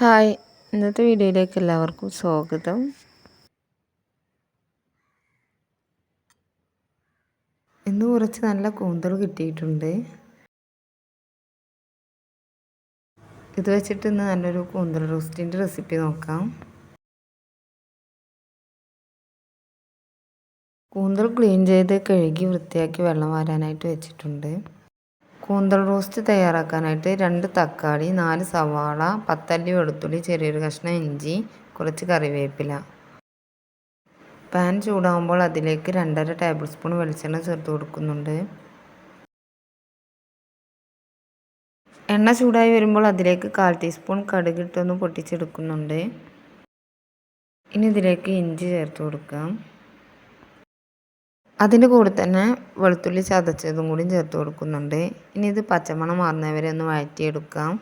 Hi ഇന്നത്തെ വീഡിയോയിലേക്ക് എല്ലാവർക്കും സ്വാഗതം. ഇന്ന് കുറച്ച് നല്ല കൂന്തൽ കിട്ടിയിട്ടുണ്ട്. ഇത് വെച്ചിട്ട് ഇന്ന് നല്ലൊരു കൂന്തൽ റോസ്റ്റിന്റെ റെസിപ്പി നോക്കാം. കൂന്തൽ ക്ലീൻ ചെയ്ത് കഴുകി വൃത്തിയാക്കി വെള്ളം വാരാനായിട്ട് വെച്ചിട്ടുണ്ട്. കൂന്തൽ റോസ്റ്റ് തയ്യാറാക്കാനായിട്ട് രണ്ട് തക്കാളി നാല് സവാള പത്തല്ലി വെളുത്തുള്ളി ചെറിയൊരു കഷ്ണം ഇഞ്ചി കുറച്ച് കറിവേപ്പില. പാൻ ചൂടാകുമ്പോൾ അതിലേക്ക് രണ്ടര ടേബിൾ സ്പൂൺ വെളിച്ചെണ്ണ ചേർത്ത് കൊടുക്കുന്നുണ്ട്. എണ്ണ ചൂടായി വരുമ്പോൾ അതിലേക്ക് കാൽ ടീസ്പൂൺ കടുക് കടുകിട്ടൊന്ന് പൊട്ടിച്ചെടുക്കുന്നുണ്ട്. ഇനി ഇതിലേക്ക് ഇഞ്ചി ചേർത്ത് കൊടുക്കാം. അതിന്റെ കൂടെ തന്നെ വെളുത്തുള്ളി ചതച്ചതും കൂടി ചേർത്ത് കൊടുക്കുന്നുണ്ട്. ഇനി ഇത് പച്ചമണം മാറുന്നവരെ ഒന്ന് വഴറ്റിയെടുക്കാം.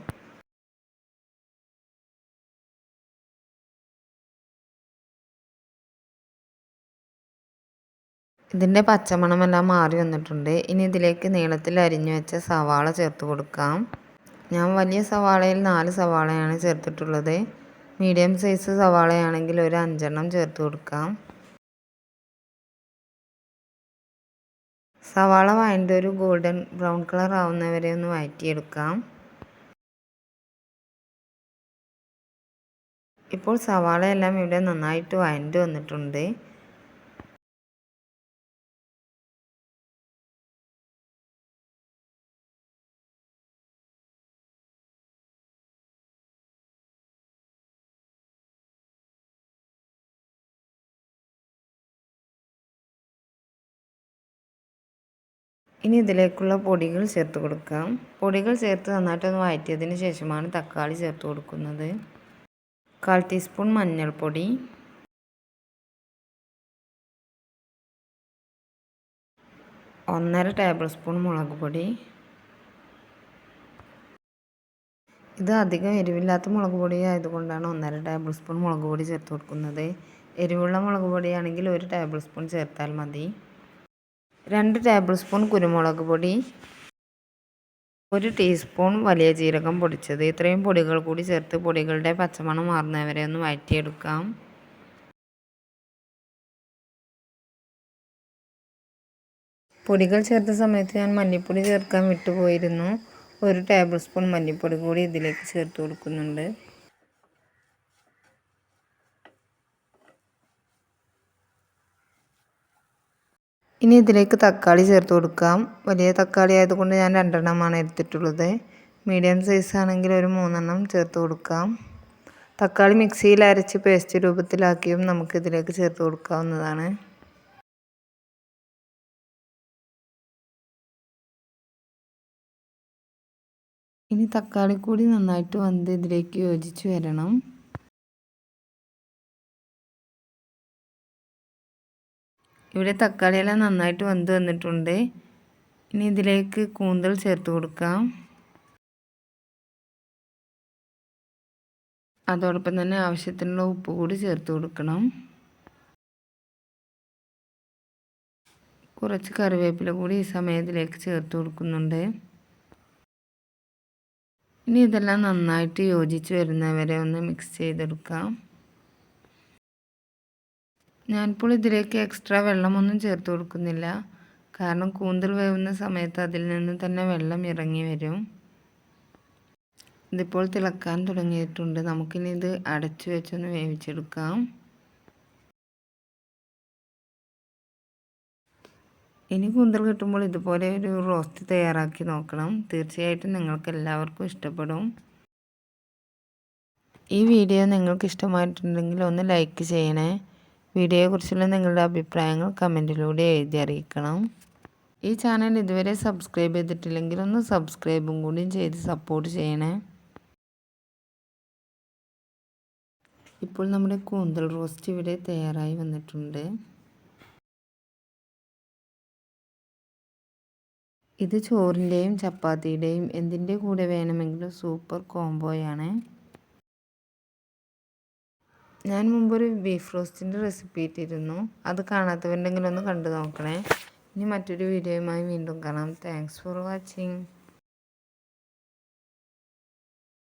ഇതിന്റെ പച്ചമണമെല്ലാം മാറി വന്നിട്ടുണ്ട്. ഇനി ഇതിലേക്ക് നീളത്തിൽ അരിഞ്ഞു വെച്ച സവാള ചേർത്ത് കൊടുക്കാം. ഞാൻ വലിയ സവാളയിൽ നാല് സവാളയാണ് ചേർത്തിട്ടുള്ളത്. മീഡിയം സൈസ് സവാളയാണെങ്കിൽ ഒരു അഞ്ചെണ്ണം ചേർത്ത് കൊടുക്കാം. സവാള വഴണ്ട് ഒരു ഗോൾഡൻ ബ്രൗൺ കളർ ആവുന്നവരെ ഒന്ന് വഴറ്റിയെടുക്കാം. ഇപ്പോൾ സവാളയെല്ലാം ഇവിടെ നന്നായിട്ട് വഴണ്ട് വന്നിട്ടുണ്ട്. ഇനി ഇതിലേക്കുള്ള പൊടികൾ ചേർത്ത് കൊടുക്കാം. പൊടികൾ ചേർത്ത് നന്നായിട്ടൊന്ന് വഴറ്റിയതിന് ശേഷമാണ് തക്കാളി ചേർത്ത് കൊടുക്കുന്നത്. കാൽ ടീസ്പൂൺ മഞ്ഞൾപ്പൊടി. ഒന്നര ടേബിൾ സ്പൂൺ മുളക് പൊടി. ഇത് അധികം എരിവില്ലാത്ത മുളക് പൊടി ആയതുകൊണ്ടാണ് ഒന്നര ടേബിൾ സ്പൂൺ മുളക് പൊടി ചേർത്ത് കൊടുക്കുന്നത്. എരിവുള്ള മുളക് പൊടിയാണെങ്കിൽ ഒരു ടേബിൾ സ്പൂൺ ചേർത്താൽ മതി. രണ്ട് ടേബിൾ സ്പൂൺ കുരുമുളക് പൊടി ഒരു ടീസ്പൂൺ വലിയ ജീരകം പൊടിച്ചത്. ഇത്രയും പൊടികൾ കൂടി ചേർത്ത് പൊടികളുടെ പച്ചമണം മാറുന്നവരെ ഒന്ന് വഴറ്റിയെടുക്കാം. പൊടികൾ ചേർത്ത സമയത്ത് ഞാൻ മല്ലിപ്പൊടി ചേർക്കാൻ വിട്ടുപോയിരുന്നു. ഒരു ടേബിൾ സ്പൂൺ മല്ലിപ്പൊടി കൂടി ഇതിലേക്ക് ചേർത്ത് കൊടുക്കുന്നുണ്ട്. ഇനി ഇതിലേക്ക് തക്കാളി ചേർത്ത് കൊടുക്കാം. വലിയ തക്കാളി ആയതുകൊണ്ട് ഞാൻ രണ്ടെണ്ണമാണ് എടുത്തിട്ടുള്ളത്. മീഡിയം സൈസ് ആണെങ്കിൽ ഒരു മൂന്നെണ്ണം ചേർത്ത് കൊടുക്കാം. തക്കാളി മിക്സിയിൽ അരച്ച് പേസ്റ്റ് രൂപത്തിലാക്കിയും നമുക്ക് ഇതിലേക്ക് ചേർത്ത് കൊടുക്കാവുന്നതാണ്. ഇനി തക്കാളി കൂടി നന്നായിട്ട് വന്ന് ഇതിലേക്ക് യോജിച്ച് വരണം. ഇവിടെ തക്കാളിയെല്ലാം നന്നായിട്ട് വെന്ത് വന്നിട്ടുണ്ട്. ഇനി ഇതിലേക്ക് കൂന്തൽ ചേർത്ത് കൊടുക്കാം. അതോടൊപ്പം തന്നെ ആവശ്യത്തിനുള്ള ഉപ്പ് കൂടി ചേർത്ത് കൊടുക്കണം. കുറച്ച് കറിവേപ്പില കൂടി ഈ സമയത്തിലേക്ക് ചേർത്ത് കൊടുക്കുന്നുണ്ട്. ഇനി ഇതെല്ലാം നന്നായിട്ട് യോജിച്ച് വരുന്നവരെ ഒന്ന് മിക്സ് ചെയ്തെടുക്കാം. ഞാനിപ്പോൾ ഇതിലേക്ക് എക്സ്ട്രാ വെള്ളമൊന്നും ചേർത്ത് കൊടുക്കുന്നില്ല. കാരണം കൂന്തൽ വേവുന്ന സമയത്ത് അതിൽ നിന്ന് തന്നെ വെള്ളം ഇറങ്ങി വരും. ഇതിപ്പോൾ തിളക്കാൻ തുടങ്ങിയിട്ടുണ്ട്. നമുക്കിനി ഇത് അടച്ചു വെച്ചൊന്ന് വേവിച്ചെടുക്കാം. ഇനി കൂന്തൽ കിട്ടുമ്പോൾ ഇതുപോലെ ഒരു റോസ്റ്റ് തയ്യാറാക്കി നോക്കണം. തീർച്ചയായിട്ടും നിങ്ങൾക്ക് എല്ലാവർക്കും ഇഷ്ടപ്പെടും. ഈ വീഡിയോ നിങ്ങൾക്ക് ഇഷ്ടമായിട്ടുണ്ടെങ്കിൽ ഒന്ന് ലൈക്ക് ചെയ്യണേ. വീഡിയോയെക്കുറിച്ചുള്ള നിങ്ങളുടെ അഭിപ്രായങ്ങൾ കമന്റിലൂടെ എഴുതി അറിയിക്കണം. ഈ ചാനൽ ഇതുവരെ സബ്സ്ക്രൈബ് ചെയ്തിട്ടില്ലെങ്കിൽ ഒന്ന് സബ്സ്ക്രൈബും കൂടി ചെയ്ത് സപ്പോർട്ട് ചെയ്യണേ. ഇപ്പോൾ നമ്മുടെ കൂന്തൽ റോസ്റ്റ് ഇവിടെ തയ്യാറായി വന്നിട്ടുണ്ട്. ഇത് ചോറിന്റെയും ചപ്പാത്തിയുടെയും എന്തിന്റെ കൂടെ വേണമെങ്കിലും സൂപ്പർ കോംബോയാണ്. ഞാൻ മുമ്പൊരു ബീഫ് റോസ്റ്റിന്റെ റെസിപ്പി ഇട്ടിരുന്നു. അത് കാണാത്തവരുണ്ടെങ്കിൽ ഒന്ന് കണ്ടു നോക്കണേ. ഇനി മറ്റൊരു വീഡിയോയുമായി വീണ്ടും കാണാം. Thanks for watching